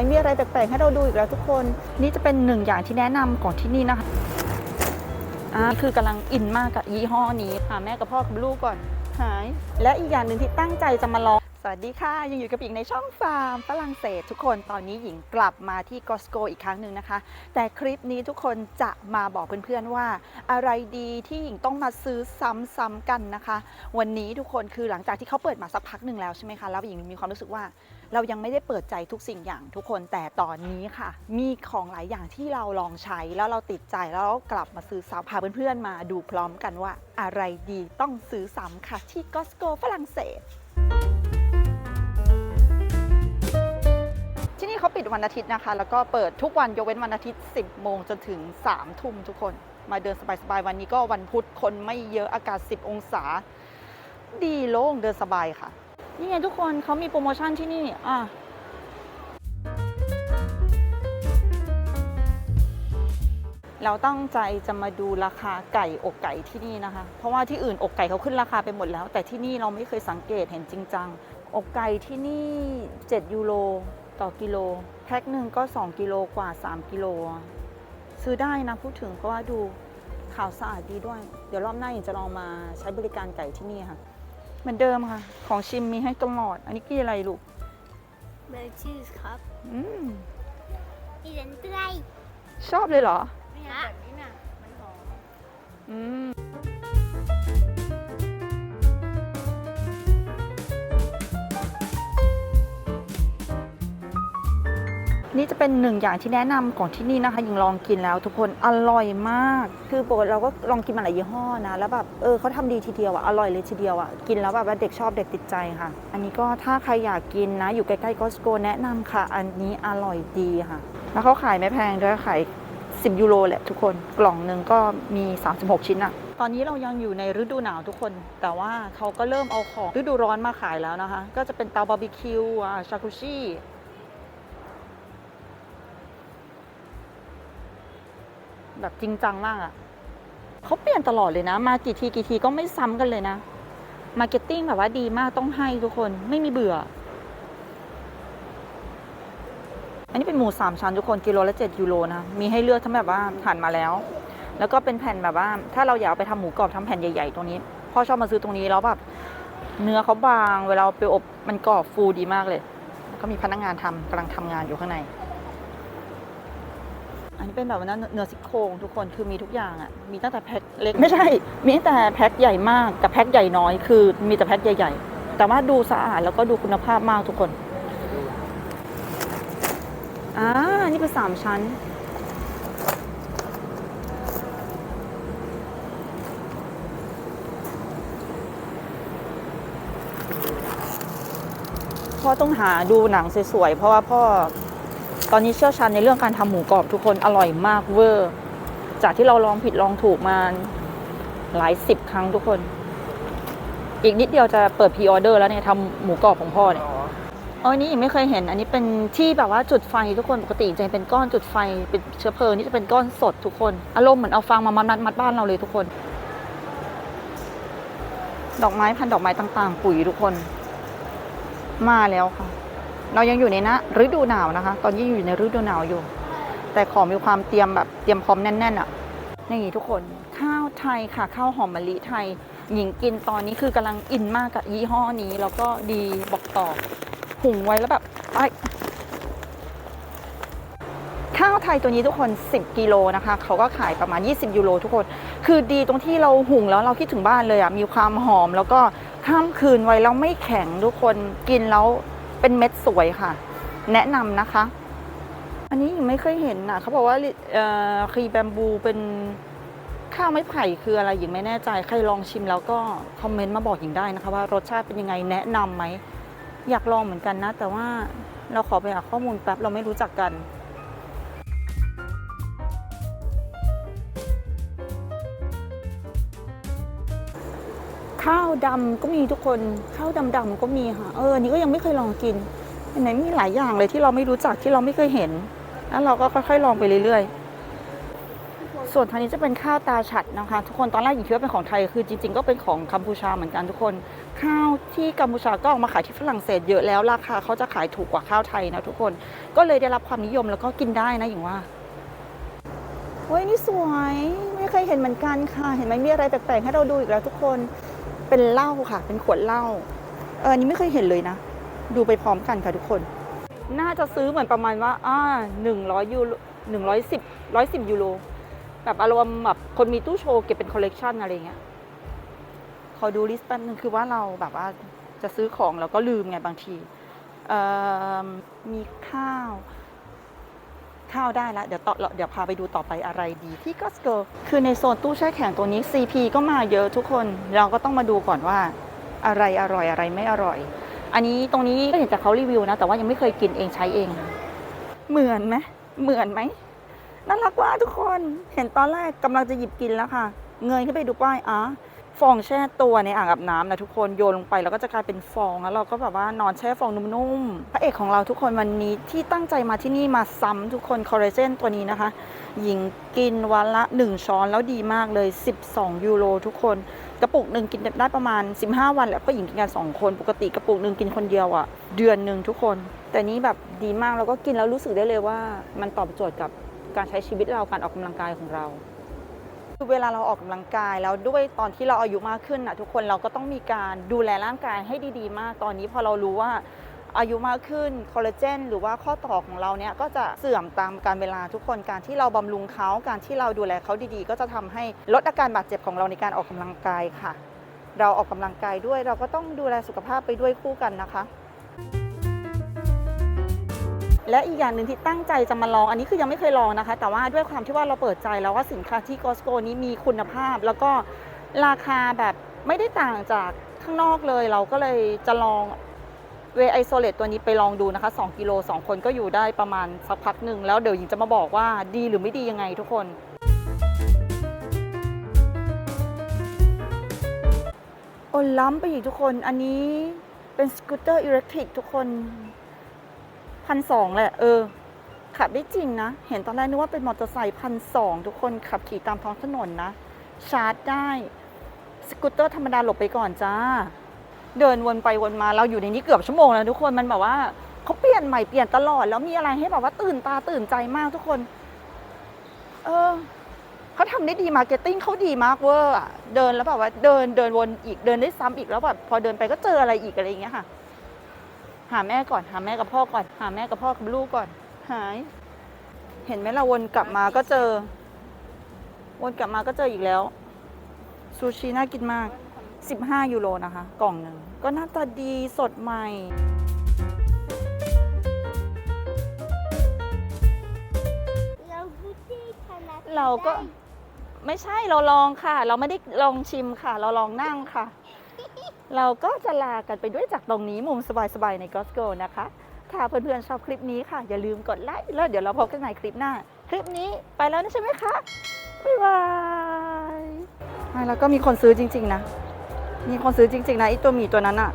ไม่มีอะไรแปลกๆให้เราดูอีกแล้วทุกคน นี่จะเป็นหนึ่งอย่างที่แนะนำของที่นี่นะคะอ่าคือกำลังอินมากกับยี่ห้อนี้หาแม่กับพ่อกับลูกก่อนหาย และอีกอย่างหนึ่งที่ตั้งใจจะมาลองสวัสดีค่ะ ยังอยู่กับหญิงในช่องฟาร์มฝรั่งเศส ทุกคนตอนนี้หญิงกลับมาที่กอสโกอีกครั้งหนึ่งนะคะ แต่คลิปนี้ทุกคนจะมาบอกเพื่อนๆว่า อะไรดีที่หญิงต้องมาซื้อซ้ำๆกันนะคะ วันนี้ทุกคนคือหลังจากที่เขาเปิดมาสักพักหนึ่งแล้วใช่ไหมคะแล้วหญิงมีความรู้สึกว่า เรายังไม่ได้เปิดใจทุกสิ่งอย่างทุกคนแต่ตอนนี้ค่ะ มีของหลายอย่างที่เราลองใช้แล้วเราติดใจแล้วเรากลับมาซื้อซ้ำพาเพื่อนๆมาดูพร้อมกันว่าอะไรดีต้องซื้อซ้ำค่ะ ที่กอสโกฝรั่งเศสที่นี่เขาปิดวันอาทิตย์นะคะ แล้วก็เปิดทุกวันยกเว้นวันอาทิตย์ 10 โมงจนถึง 3 ทุ่มทุกคน มาเดินสบายๆ วันนี้ก็วันพุธคนไม่เยอะอากาศ 10 องศา ดีโล่งเดินสบายค่ะ นี่ไงทุกคนเขามีโปรโมชั่นที่นี่ อะเราตั้งใจจะมาดูราคาไก่อกไก่ที่นี่นะคะ เพราะว่าที่อื่นอกไก่เขาขึ้นราคาไปหมดแล้ว แต่ที่นี่เราไม่เคยสังเกตเห็นจริงจัง อกไก่ที่นี่ 7 ยูโรต่อกิโล แพ็คหนึ่งก็ 2 กิโลกว่า 3 กิโล ซื้อได้นะพูดถึงเพราะว่าดูข่าวสะอาดดีด้วย เดี๋ยวรอบหน้าหญิงจะลองมาใช้บริการไก่ที่นี่ค่ะ เหมือนเดิมค่ะ ของชิมมีให้ตลอด อันนี้กี่อะไรลูกเบอร์ชีสครับอืม อีเดนเตยชอบเลยเหรอฮะ นี่จะเป็นหนึ่งอย่างที่แนะนำของที่นี่นะคะยังลองกินแล้ว ทุกคนอร่อยมาก คือปกติเราก็ลองกินมาหลายยี่ห้อนะแล้วแบบเออเขาทำดีทีเดียวอะอร่อยเลยทีเดียวอะกินแล้วแบบว่าเด็กชอบเด็กติดใจค่ะ อันนี้ก็ถ้าใครอยากกินนะ อยู่ใกล้ๆก็สโกแนะนำค่ะ อันนี้อร่อยดีค่ะ แล้วเขาขายไม่แพงด้วยขาย10 ยูโรแหละทุกคนกล่องหนึ่งก็มี 36 ชิ้นอะตอนนี้เรายังอยู่ในฤดูหนาวทุกคน แต่ว่าเขาก็เริ่มเอาของฤดูร้อนมาขายแล้วนะคะ ก็จะเป็นเตาบาร์บีคิวอะชาคุชิ แบบจริงจังมากอะเขาเปลี่ยนตลอดเลยนะ มากี่ทีกี่ทีก็ไม่ซ้ำกันเลยนะมาร์เก็ตติ้งแบบว่าดีมากต้องให้ทุกคนไม่มีเบื่อ อันนี้เป็นหมูสามชั้นทุกคนกิโลละ7ยูโรนะมีให้เลือกทั้งแบบว่าหั่นมาแล้ว แล้วก็เป็นแผ่นแบบว่า ถ้าเราอยากเอาไปทำหมูกรอบทำแผ่นใหญ่ๆตรงนี้พ่อชอบมาซื้อตรงนี้แล้วแบบเนื้อเขาบาง เวลาไปอบมันกรอบฟูดีมากเลย ก็มีพนักงานทำกำลังทำงานอยู่ข้างใน อันนี้เป็นแบบว่าเนื้อซี่โครงทุกคนคือมีทุกอย่างอะ่ะมีตั้งแต่แพ็คเล็กไม่ใช่ มีตั้งแต่แพ็คใหญ่มากกับแพ็คใหญ่น้อยคือมีแต่แพ็คใหญ่ ๆ แต่ว่าดูสะอาดแล้วก็ดูคุณภาพมากทุกคนอ่านี่เป็นสามชั้นพ่อต้องหาดูหนังสวยๆเพราะว่าพ่อ ตอนนี้เชี่ยวชาญในเรื่องการทำหมูกรอบทุกคนอร่อยมากเวอร์ จากที่เราลองผิดลองถูกมาหลายสิบครั้งทุกคน อีกนิดเดียวจะเปิดพรีออเดอร์แล้วเนี่ยทำหมูกรอบของพ่อเนี่ยเออนี่ยังไม่เคยเห็น อันนี้เป็นที่แบบว่าจุดไฟทุกคนปกติจะเป็นก้อนจุดไฟเป็นเชื้อเพลิงนี่จะเป็นก้อนสดทุกคน อารมณ์เหมือนเอาฟางมามัดมัดมัดบ้านเราเลยทุกคน ดอกไม้พันดอกไม้ต่าง ๆ ปุ๋ยทุกคน มาแล้วค่ะ เรายังอยู่ในนะฤดูหนาวนะคะ ตอนนี้อยู่ในฤดูหนาวอยู่ แต่ขอมีความเตรียมแบบเตรียมพร้อมแน่นๆอะนี่ทุกคนข้าวไทยค่ะ ข้าวหอมมะลิไทย หญิงกินตอนนี้คือกำลังอินมากกับยี่ห้อนี้ แล้วก็ดีบอกต่อหุงไว้แล้วแบบไอข้าวไทยตัวนี้ทุกคน 10 กิโลนะคะ เขาก็ขายประมาณ 20 ยูโรทุกคน คือดีตรงที่เราหุงแล้วเราคิดถึงบ้านเลยอะมีความหอมแล้วก็ข้ามคืนไว้แล้วไม่แข็งทุกคนกินแล้ว เป็นเม็ดสวยค่ะ แนะนำนะคะ อันนี้ยังไม่เคยเห็นนะเขาบอกว่าเอ่อครีแบมบูเป็นข้าวไม้ไผ่คืออะไรหญิงไม่แน่ใจ ใครลองชิมแล้วก็คอมเมนต์มาบอกหญิงได้นะคะว่ารสชาติเป็นยังไงแนะนำไหม อยากลองเหมือนกันนะ แต่ว่าเราขอไปหาข้อมูลแป๊บเราไม่รู้จักกัน ข้าวดำก็มีทุกคนข้าวดำๆก็มีค่ะ เออนนี้ก็ยังไม่เคยลองกินอันไหนมีหลายอย่างเลยที่เราไม่รู้จักที่เราไม่เคยเห็นแล้วเราก็ค่อยๆลองไปเรื่อยๆ ส่วนทางนี้จะเป็นข้าวตาฉัดนะคะ ทุกคนตอนแรกหญิงคิดว่าเป็นของไทยคือจริง ๆ ก็เป็นของกัมพูชาเหมือนกันทุกคน ข้าวที่กัมพูชาก็ออกมาขายที่ฝรั่งเศสเยอะแล้วราคาเขาจะขายถูกกว่าข้าวไทยนะทุกคนก็เลยได้รับความนิยมแล้วก็กินได้นะหญิงว่าเฮ้ยนี่สวยไม่เคยเห็นเหมือนกันค่ะ เห็นไหมมีอะไรแปลกๆให้เราดูอีกแล้วทุกคน เป็นเหล้าค่ะ เป็นขวดเหล้าเอออันนี้ไม่เคยเห็นเลยนะ ดูไปพร้อมกันค่ะทุกคน น่าจะซื้อเหมือนประมาณว่าอ่าหนึ่งร้อยยูโรหนึ่งร้อยสิบร้อยสิบยูโรแบบอารมณ์แบบคนมีตู้โชว์เก็บเป็นคอลเลกชันอะไรเงี้ยขอดูลิสต์แป๊บนึงคือว่าเราแบบว่าจะซื้อของแล้วก็ลืมไงบางทีเอิ่มมีข้าว ข้าวได้แล้วเดี๋ยวต่อเดี๋ยวพาไปดูต่อไปอะไรดีที่ก็สโกคือในโซนตู้แช่แข็งตัวนี้ CP ก็มาเยอะทุกคนเราก็ต้องมาดูก่อนว่าอะไรอร่อยอะไรไม่อร่อย อันนี้ตรงนี้ก็เห็นจากเขารีวิวนะ แต่ว่ายังไม่เคยกินเองใช้เอง เหมือนไหมเหมือนไหมน่ารักว่าทุกคนเห็นตอนแรกกำลังจะหยิบกินแล้วค่ะ เงยขึ้นไปดูป้ายอ๋อ ฟองแช่ตัวในอ่างอาบน้ำนะทุกคนโยนลงไปแล้วก็จะกลายเป็นฟองแล้วเราก็แบบว่านอนแช่ฟองนุ่มๆพระเอกของเราทุกคนวันนี้ที่ตั้งใจมาที่นี่มาซ้ำทุกคนคอลลาเจนตัวนี้นะคะ หญิงกินวันละ 1 ช้อนแล้วดีมากเลย 12 ยูโรทุกคนกระปุกหนึ่งกินได้ประมาณ 15 วัน แล้วก็หญิงกินกัน 2 คนปกติกระปุกหนึ่งกินคนเดียวอะ่ะ เดือนหนึ่งทุกคน แต่นี้แบบดีมากแล้วก็กินแล้วรู้สึกได้เลยว่า มันตอบโจทย์กับการใช้ชีวิตเราการออกกำลังกายของเรา เวลาเราออกกำลังกายแล้วด้วยตอนที่เราอายุมากขึ้นอะทุกคนเราก็ต้องมีการดูแลร่างกายให้ดีๆ มากตอนนี้พอเรารู้ว่าอายุมากขึ้นคอลลาเจนหรือว่าข้อต่อของเราเนี่ยก็จะเสื่อมตามการเวลาทุกคนการที่เราบำรุงเขาการที่เราดูแลเขาดีๆ ก็จะทำให้ลดอาการบาดเจ็บของเราในการออกกำลังกายค่ะ เราออกกำลังกายด้วยเราก็ต้องดูแลสุขภาพไปด้วยคู่กันนะคะ และอีกอย่างหนึ่งที่ตั้งใจจะมาลอง อันนี้คือยังไม่เคยลองนะคะ แต่ว่าด้วยความที่ว่าเราเปิดใจแล้วว่าสินค้าที่ Costco นี้มีคุณภาพ แล้วก็ราคาแบบไม่ได้ต่างจากข้างนอกเลย เราก็เลยจะลองเวไอโซเลตตัวนี้ไปลองดูนะคะ 2 กิโล 2 คนก็อยู่ได้ประมาณสักพักหนึ่ง แล้วเดี๋ยวหญิงจะมาบอกว่าดีหรือไม่ดียังไงทุกคน โอ้ล้ำไปอีกทุกคน อันนี้เป็นสกูตเตอร์อิเล็กทริกทุกคน พันสองแหละเออ ขับได้จริงนะ เห็นตอนแรกนึกว่าเป็นมอเตอร์ไซค์พันสองทุกคนขับขี่ตามท้องถนนนะ ชาร์จได้ สกูตเตอร์ธรรมดาหลบไปก่อนจ้า เดินวนไปวนมาเราอยู่ในนี้เกือบชั่วโมงแล้วทุกคนมันแบบว่าเขาเปลี่ยนใหม่เปลี่ยนตลอดแล้วมีอะไรให้แบบว่าตื่นตาตื่นใจมากทุกคน เออเขาทำได้ดีมาร์เก็ตติ้งเขาดีมากเวอร์เดินแล้วแบบว่าเดินเดินวนอีกเดินได้ซ้ำอีกแล้วแบบพอเดินไปก็เจออะไรอีกอะไรอย่างเงี้ยค่ะ หาแม่ก่อน หาแม่กับพ่อก่อน หาแม่กับพ่อกับลูกก่อน หาย เห็นไหมเราวนกลับมาก็เจอ วนกลับมาก็เจออีกแล้วซูชิน่ากินมาก 15 ยูโรนะคะ กล่องหนึ่งก็หน้าตาดีสดใหม่เราพูดที่ขนาดเราก็ไม่ใช่เราลองค่ะ เราไม่ได้ลองชิมค่ะ เราลองนั่งค่ะ เราก็จะลากันไปด้วยจากตรงนี้มุมสบายๆในกอสโกนะคะถ้าเพื่อนๆชอบคลิปนี้ค่ะ อย่าลืมกดไลค์แล้วเดี๋ยวเราพบกันในคลิปหน้า คลิปนี้ไปแล้วนะใช่ไหมคะ บ๊ายบายอ่แล้วก็มีคนซื้อจริง ๆ นะ มีคนซื้อจริง ๆ นะไอตัวหมีตัวนั้นอะ